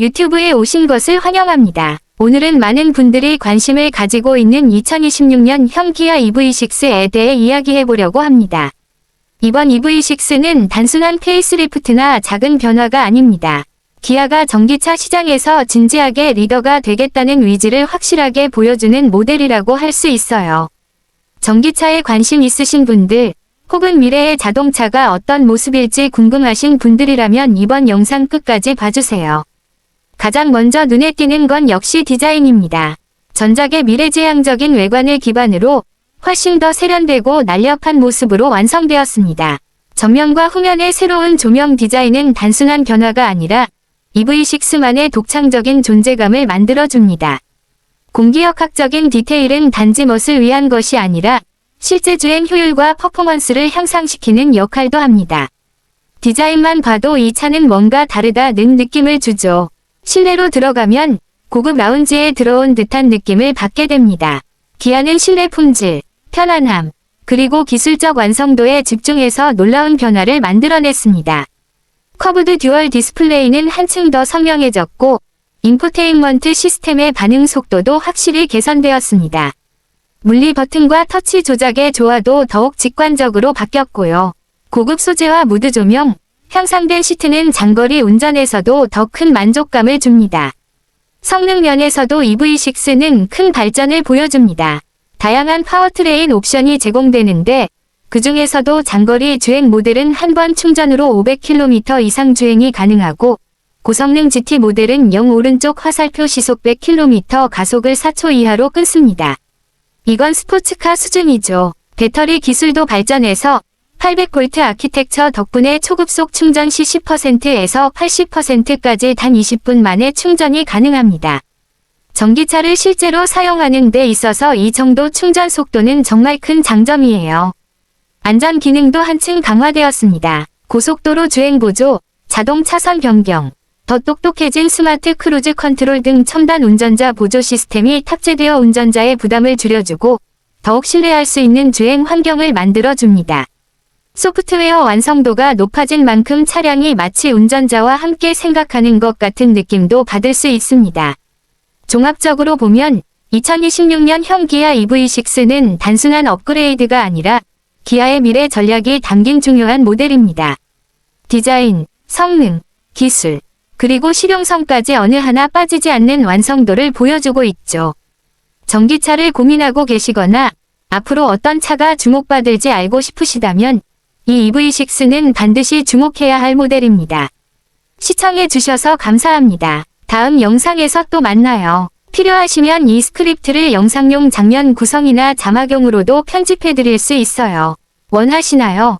유튜브에 오신 것을 환영합니다. 오늘은 많은 분들이 관심을 가지고 있는 2026년형 기아 EV6에 대해 이야기해 보려고 합니다. 이번 EV6는 단순한 페이스리프트나 작은 변화가 아닙니다. 기아가 전기차 시장에서 진지하게 리더가 되겠다는 의지를 확실하게 보여주는 모델이라고 할 수 있어요. 전기차에 관심 있으신 분들, 혹은 미래의 자동차가 어떤 모습일지 궁금하신 분들이라면 이번 영상 끝까지 봐주세요. 가장 먼저 눈에 띄는 건 역시 디자인입니다. 전작의 미래지향적인 외관을 기반으로 훨씬 더 세련되고 날렵한 모습으로 완성되었습니다. 전면과 후면의 새로운 조명 디자인은 단순한 변화가 아니라 EV6만의 독창적인 존재감을 만들어줍니다. 공기역학적인 디테일은 단지 멋을 위한 것이 아니라 실제 주행 효율과 퍼포먼스를 향상시키는 역할도 합니다. 디자인만 봐도 이 차는 뭔가 다르다는 느낌을 주죠. 실내로 들어가면 고급 라운지에 들어온 듯한 느낌을 받게 됩니다. 기아는 실내 품질, 편안함, 그리고 기술적 완성도에 집중해서 놀라운 변화를 만들어냈습니다. 커브드 듀얼 디스플레이는 한층 더 선명해졌고 인포테인먼트 시스템의 반응 속도도 확실히 개선되었습니다. 물리 버튼과 터치 조작의 조화도 더욱 직관적으로 바뀌었고요. 고급 소재와 무드 조명, 향상된 시트는 장거리 운전에서도 더 큰 만족감을 줍니다. 성능 면에서도 EV6는 큰 발전을 보여줍니다. 다양한 파워트레인 옵션이 제공되는데 그 중에서도 장거리 주행 모델은 한 번 충전으로 500km 이상 주행이 가능하고 고성능 GT 모델은 0 오른쪽 화살표 시속 100km 가속을 4초 이하로 끊습니다. 이건 스포츠카 수준이죠. 배터리 기술도 발전해서 800V 아키텍처 덕분에 초급속 충전 시 10%에서 80%까지 단 20분 만에 충전이 가능합니다. 전기차를 실제로 사용하는 데 있어서 이 정도 충전 속도는 정말 큰 장점이에요. 안전 기능도 한층 강화되었습니다. 고속도로 주행 보조, 자동 차선 변경, 더 똑똑해진 스마트 크루즈 컨트롤 등 첨단 운전자 보조 시스템이 탑재되어 운전자의 부담을 줄여주고 더욱 신뢰할 수 있는 주행 환경을 만들어줍니다. 소프트웨어 완성도가 높아진 만큼 차량이 마치 운전자와 함께 생각하는 것 같은 느낌도 받을 수 있습니다. 종합적으로 보면 2026년형 기아 EV6는 단순한 업그레이드가 아니라 기아의 미래 전략이 담긴 중요한 모델입니다. 디자인, 성능, 기술, 그리고 실용성까지 어느 하나 빠지지 않는 완성도를 보여주고 있죠. 전기차를 고민하고 계시거나 앞으로 어떤 차가 주목받을지 알고 싶으시다면 이 EV6는 반드시 주목해야 할 모델입니다. 시청해 주셔서 감사합니다. 다음 영상에서 또 만나요. 필요하시면 이 스크립트를 영상용 장면 구성이나 자막용으로도 편집해 드릴 수 있어요. 원하시나요?